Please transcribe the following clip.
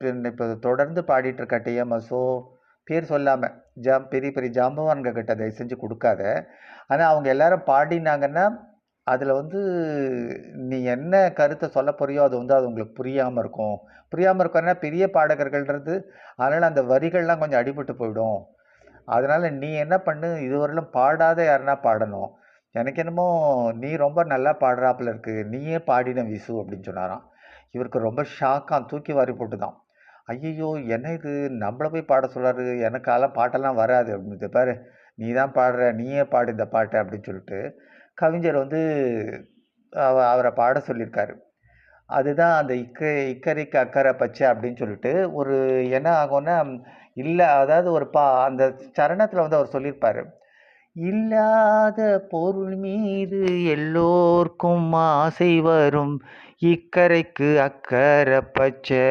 இப்போ தொடர்ந்து பாடிட்டு இருக்க டிஎம்எஸோ பேர் சொல்லாமல் ஜாம் பெரிய பெரிய ஜாம்பவான்கள் கிட்ட தயவு செஞ்சு கொடுக்காத. ஆனால் அவங்க எல்லாரும் பாடினாங்கன்னா அதில் வந்து நீ என்ன கருத்தை சொல்ல போறியோ அது வந்து அது உங்களுக்கு புரியாமல் இருக்கும். புரியாமல் இருக்கன்னா பெரிய பாடகர்கள்ன்றது அதனால் அந்த வரிகள்லாம் கொஞ்சம் அடிபட்டு போயிடும். அதனால் நீ என்ன பண்ணு இதுவரையிலும் பாடாத யாருன்னா பாடணும். எனக்கு என்னமோ நீ ரொம்ப நல்லா பாடுறாப்புல இருக்கு நீயே பாடின விசு அப்படின்னு சொன்னாராம். இவருக்கு ரொம்ப ஷாக்காக தூக்கி வாரி போட்டுதான். ஐயையோ என்ன இது? நம்மளை போய் பாட சொல்கிறாரு எனக்கால பாட்டெல்லாம் வராது அப்படின்னு இது பாரு நீ தான் பாடுற நீயே பாடு இந்த பாட்டு அப்படின்னு சொல்லிட்டு கவிஞர் வந்து அவரை பாட சொல்லியிருக்காரு. அதுதான் அந்த இக்க இக்கரைக்கு அக்கறை பச்சை அப்படின்னு சொல்லிட்டு ஒரு என்ன ஆகும்னா இல்லை அதாவது ஒரு பா அந்த சரணத்தில் வந்து அவர் சொல்லியிருப்பார். இல்லாத பொருள் மீது எல்லோர்க்கும் ஆசை வரும் இக்கரைக்கு அக்கறை பச்சை